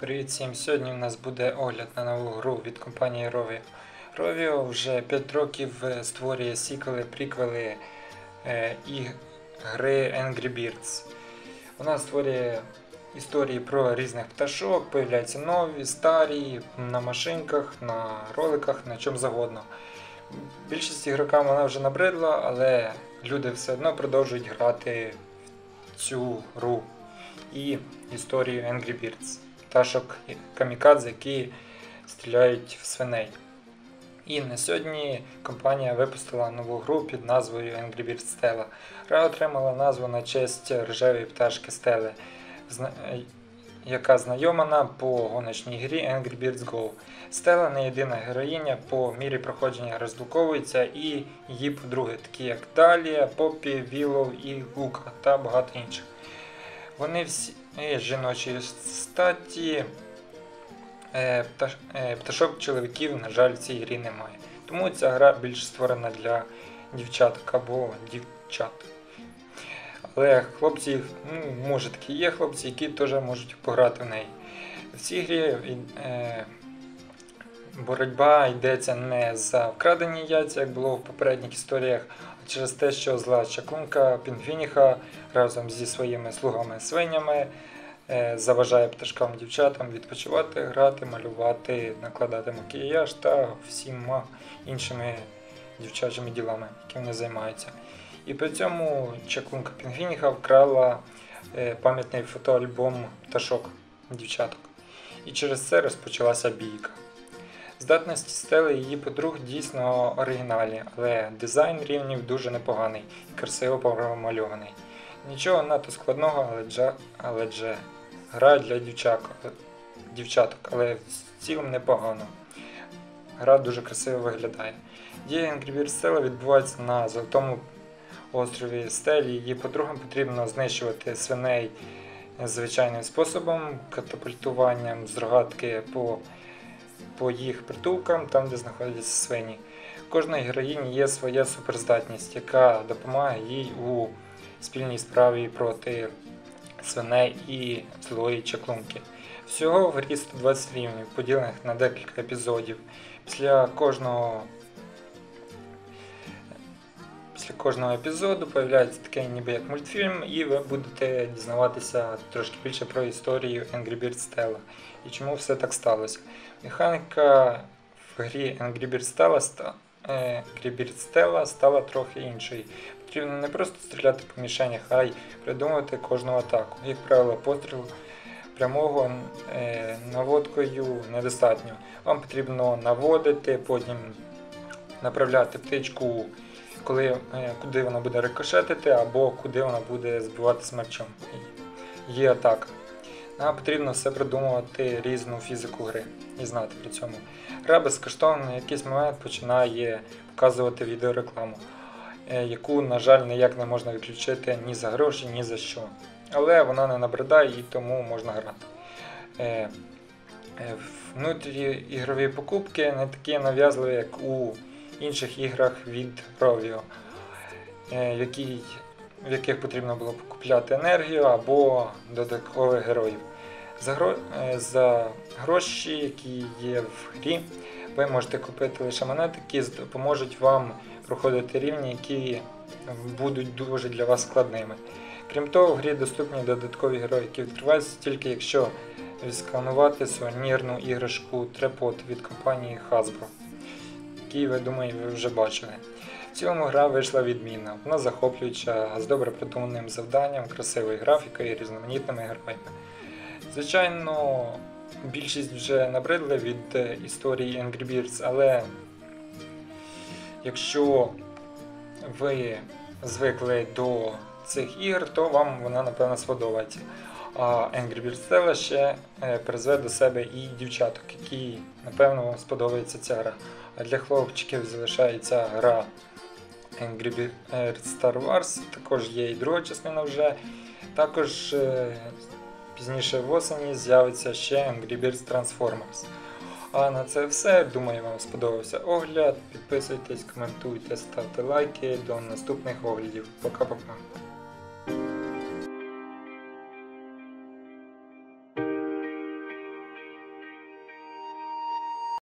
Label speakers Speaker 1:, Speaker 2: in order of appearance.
Speaker 1: Привіт всім! Сьогодні у нас буде огляд на нову гру від компанії Rovio. Rovio вже 5 років е, створює сіквели, приквели е, і гри Angry Birds. Вона створює історії про різних пташок, появляються нові, старі, на машинках, на роликах, на чому завгодно. Більшість ігрокам вона вже набридла, але люди все одно продовжують грати в цю гру і історію Angry Birds. Пташок камікадзе, які стріляють в свиней. І на сьогодні компанія випустила нову гру під назвою Angry Birds Stella. Гра отримала назву на честь рожевої пташки Стели, яка знайомана по гоночній грі Angry Birds Go. Стела не єдина героїня, по мірі проходження розблоковується і її подруги, такі як Далія, Поппі, Вілов і Лука та багато інших. Вони всі е, жіночої статі. Е, е, Пташок чоловіків, на жаль, в цій грі немає. Тому ця гра більш створена для дівчаток або дівчат. Але хлопці, ну, може такі є хлопці, які теж можуть пограти в неї. В цій грі е, боротьба йдеться не за вкрадені яйця, як було в попередніх історіях, а через те, що зла чаклунка Пінгвініха разом зі своїми слугами-свинями е, заважає пташкам дівчатам відпочивати, грати, малювати, накладати макіяж та всіма іншими дівчачими ділами, які вони займаються. І при цьому чаклунка Пінгвініха вкрала е, пам'ятний фотоальбом пташок дівчаток. І через це розпочалася бійка. Здатності стели її подруг дійсно оригінальні, але дизайн рівнів дуже непоганий і красиво промальований. Нічого надто складного, але дже, але дже гра для дівчаток, дівчаток, але в цілому непогано. Гра дуже красиво виглядає. Дія Angry Birds Stella відбувається на золотому острові Стелі. Її подругам потрібно знищувати свиней звичайним способом, катапультуванням з рогатки по, по їх притулкам, там де знаходяться свині. Кожної героїні є своя суперздатність, яка допомагає їй у спільній справі проти свиней і злої чаклунки. Всього в грі 120 рівнів, поділених на декілька епізодів. Після кожного Після кожного епізоду появляється таке ніби як мультфільм, і ви будете дізнаватися трошки більше про історію Angry Birds Stella і чому все так сталося. Механіка в грі Angry Birds Stella, е, Angry Birds Stella стала трохи іншою. Потрібно не просто стріляти по мішенях, а й придумувати кожну атаку. Як правило, постріл прямого е, наводкою недостатньо. Вам потрібно наводити, потім направляти птичку коли, е, куди вона буде рикошетити, або куди вона буде збивати смерчом. Є атака. Нам потрібно все придумувати різну фізику гри і знати при цьому. Гра безкоштовно на якийсь момент починає показувати відеорекламу, е, яку, на жаль, ніяк не можна відключити ні за гроші, ні за що. Але вона не набридає і тому можна грати. Е, Внутрі ігрові покупки не такі нав'язливі, як у інших іграх від Rovio, е, які, в яких потрібно було купляти енергію або додаткових героїв. За, гро, е, за гроші, які є в грі, ви можете купити лише монети, які допоможуть вам проходити рівні, які будуть дуже для вас складними. Крім того, в грі доступні додаткові герої, які відкриваються тільки якщо відсканувати сувенірну іграшку Трепот від компанії Hasbro який, ви думаю, ви вже бачили. В цілому гра вийшла відмінна, вона захоплююча, з добре придуманим завданням, красивою графікою і різноманітними героями. Звичайно, більшість вже набридли від е, історії Angry Birds, але якщо ви звикли до цих ігор, то вам вона напевно сподобається. Angry Birds Stella ще е, призве до себе і дівчаток, які напевно сподобається ця гра. А для хлопчиків залишається гра Angry Birds Star Wars, також є і друга частина вже. Також е, пізніше в осені з'явиться ще Angry Birds Transformers. А на це все. Думаю, вам сподобався огляд. Підписуйтесь, коментуйте, ставте лайки. До наступних оглядів. Пока-пока.